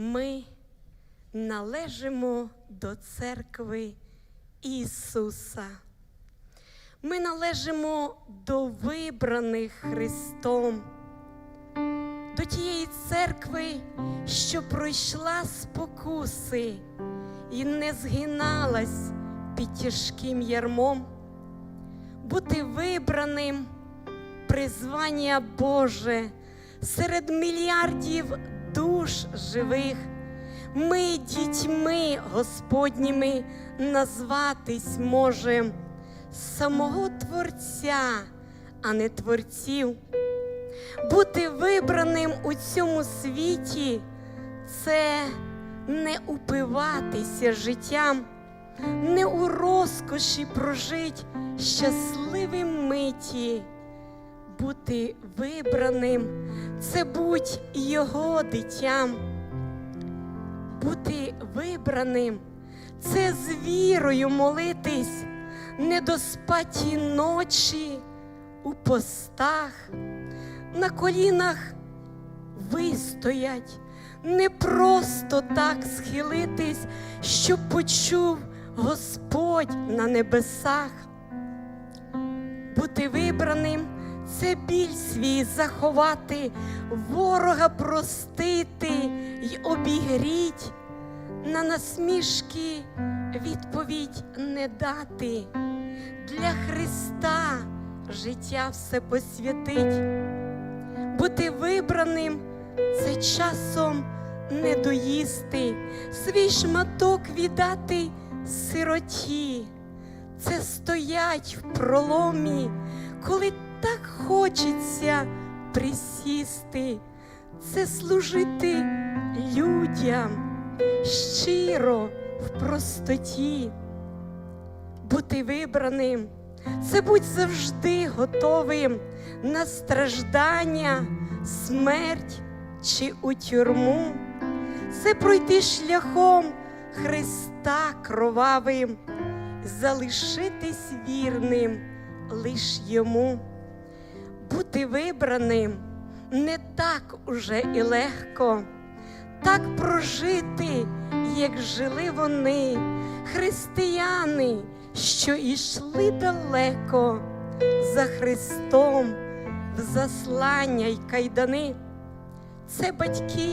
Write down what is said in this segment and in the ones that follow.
Ми належимо до церкви Ісуса. Ми належимо до вибраних Христом, до тієї церкви, що пройшла спокуси і не згиналась під тяжким ярмом. Бути вибраним призвання Боже серед мільярдів душ живих. Ми дітьми Господніми назватись можем самого Творця, а не творців. Бути вибраним у цьому світі це не упиватися життям, не у розкоші прожить щасливим миті. Бути вибраним. Це будь його дитям. Бути вибраним. Це з вірою молитись, недоспаті ночі у постах, на колінах вистоять, не просто так схилитись, щоб почув Господь на небесах. Бути вибраним це біль свій заховати, ворога простити й обігріть, на насмішки відповідь не дати. Для Христа життя все посвятить. Бути вибраним це часом не доїсти, свій шматок віддати сироті. Це стоять в проломі, коли так хочеться присісти, це служити людям щиро в простоті, бути вибраним, це будь завжди готовим на страждання, смерть чи у тюрму, це пройти шляхом Христа кровавим, залишитись вірним лиш йому. Бути вибраним не так уже і легко, так прожити, як жили вони, християни, що йшли далеко за Христом в заслання й кайдани. Це батьки,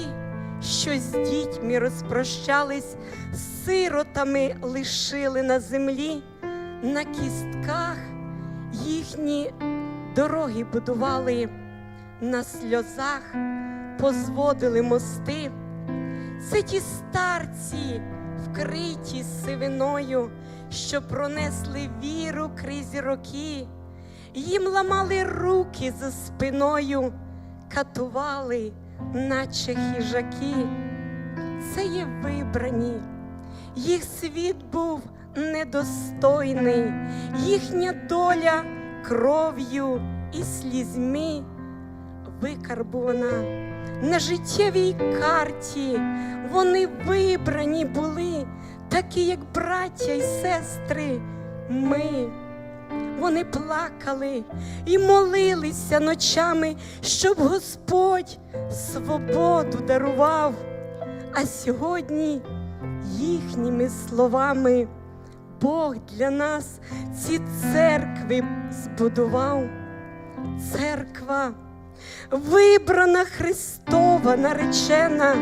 що з дітьми розпрощались, сиротами лишили на землі, на кістках їхні дороги будували, на сльозах позводили мости. Це ті старці, вкриті сивиною, що пронесли віру крізь роки, їм ламали руки за спиною, катували, наче хижаки. Це є вибрані, їх світ був недостойний, їхня доля кров'ю і слізьми викарбувана на життєвій карті. Вони вибрані були, такі, як браття й сестри. Ми. Вони плакали і молилися ночами, щоб Господь свободу дарував. А сьогодні їхніми словами Бог для нас ці церкви збудував. Церква, вибрана Христова наречена,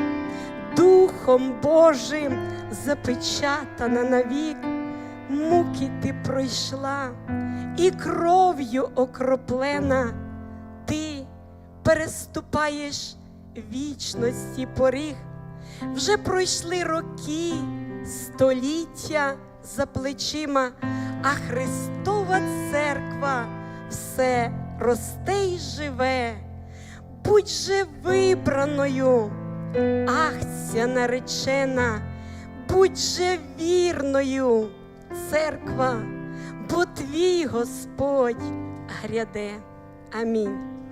Духом Божим запечатана навік, муки ти пройшла і кров'ю окроплена, ти переступаєш вічності поріг, вже пройшли роки, століття за плечима, а Христова церква все росте й живе. Будь же вибраною, ахця наречена, будь же вірною, церква, бо твій Господь гряде. Амінь.